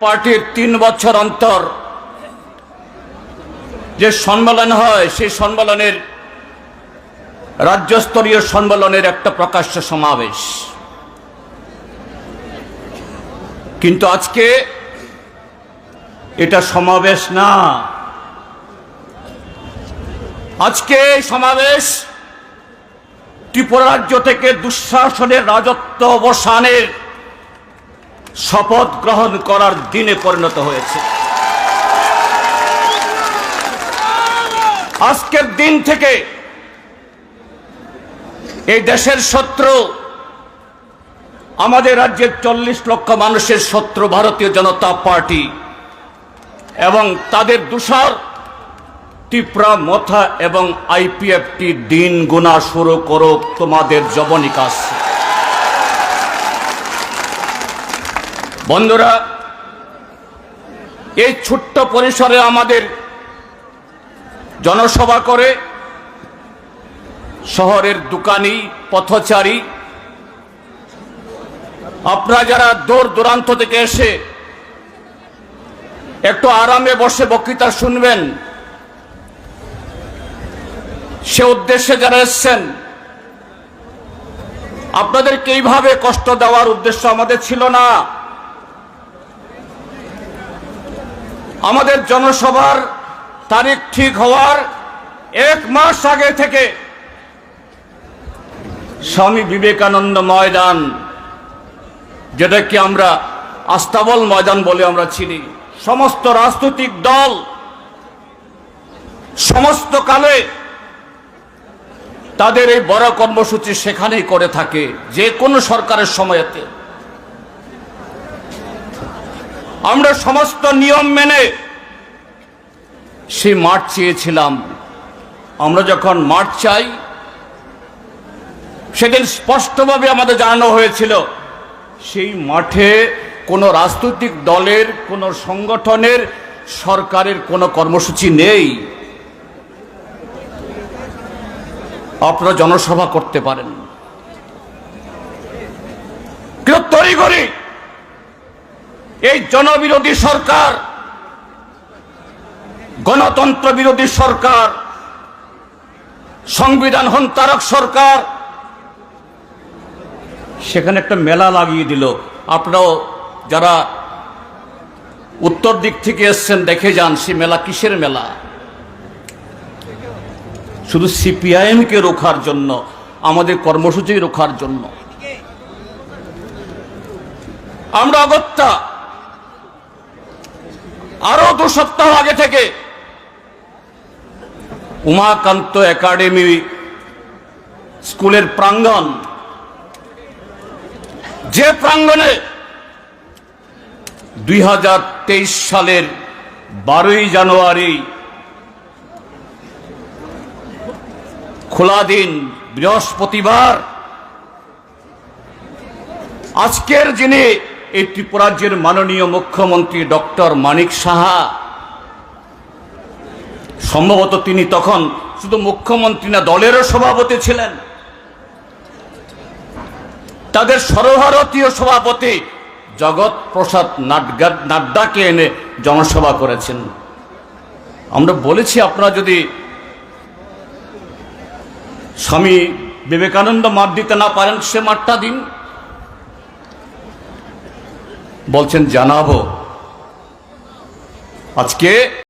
পার্টির তিন বছর অন্তর যে সম্মেলন হয়, সেই সম্মেলনের রাজ্যস্তরীয় সম্মেলনের একটা প্রকাশ্য সমাবেশ। কিন্তু আজকে এটা সমাবেশ না। আজকে সমাবেশ ত্রিপুরা রাজ্য থেকে দুঃশাসনের রাজত্ব অবসানের শপথ গ্রহণ করার দিনে পরিণত হয়েছে। আজকের দিন থেকে এই দেশের শত্রু, আমাদের রাজ্যের চল্লিশ লক্ষ মানুষের শত্রু ভারতীয় জনতা পার্টি এবং তাদের দূষর ত্রিপুরা মথা এবং আইপিএফটি দিন গুণা শুরু করুক তোমাদের জবনিকাশ বন্ধুরা, এই ছোট্ট পরিসরে আমাদের জনসভা করে শহরের দোকানি, পথচারী, আপনারা যারা দূর দূরান্ত থেকে এসে একটু আরামে বসে বক্তৃতা শুনবেন, সে উদ্দেশ্যে যারা এসছেন, আপনাদেরকে এইভাবে কষ্ট দেওয়ার উদ্দেশ্য আমাদের ছিল না। আমাদের জনসভার তারিখ ঠিক হওয়ার এক মাস আগে থেকে স্বামী বিবেকানন্দ ময়দান, যেটাকে আমরা আস্তাবল ময়দান বলে আমরা চিনি, সমস্ত রাজনৈতিক দল সমস্ত কালে তাদের এই বড় কর্মসূচি সেখানেই করে থাকে, যে কোনো সরকারের সময়তে। আমরা সমস্ত নিয়ম মেনে সেই মাঠ চেয়েছিলাম। আমরা যখন মাঠ চাই, সেদিন স্পষ্টভাবে আমাদের জানানো হয়েছিল, সেই মাঠে কোনো রাজনৈতিক দলের, কোনো সংগঠনের, সরকারের কোনো কর্মসূচি নেই। আপনারা জনসভা করতে পারেন। কেউ তৈরি তড়িঘড়ি এই জনবিরোধী সরকার, গণতন্ত্র বিরোধী সরকার, সংবিধান হন্তারক সরকার, সেখানে একটা মেলা লাগিয়ে দিল। আপনারাও যারা উত্তর দিক থেকে এসছেন, দেখে যান সে মেলা কিসের মেলা? শুধু সিপিআইএমকে রোখার জন্য, আমাদের কর্মসূচি রোখার জন্য। আমরা অগত্যা আরও দু সপ্তাহ আগে থেকে উমাকান্ত একাডেমি স্কুলের প্রাঙ্গণ, যে প্রাঙ্গণে দুই হাজার তেইশ সালের বারোই জানুয়ারি খোলা দিন, বৃহস্পতিবার, আজকের যিনি এই ত্রিপুরাজ্যের মাননীয় মুখ্যমন্ত্রী ডক্টর মানিক সাহা। সম্ভবত তিনি তখন শুধু মুখ্যমন্ত্রী না, দলেরও সভাপতি ছিলেন। তাদের সর্বভারতীয় সভাপতি জগৎ প্রসাদ নাড্ডাকে এনে জনসভা করেছেন। আমরা বলেছি, আপনারা যদি স্বামী বিবেকানন্দ মাঠ দিতে না পারেন, সে মাঠটা দিন। বলছেন জানাব। আজকে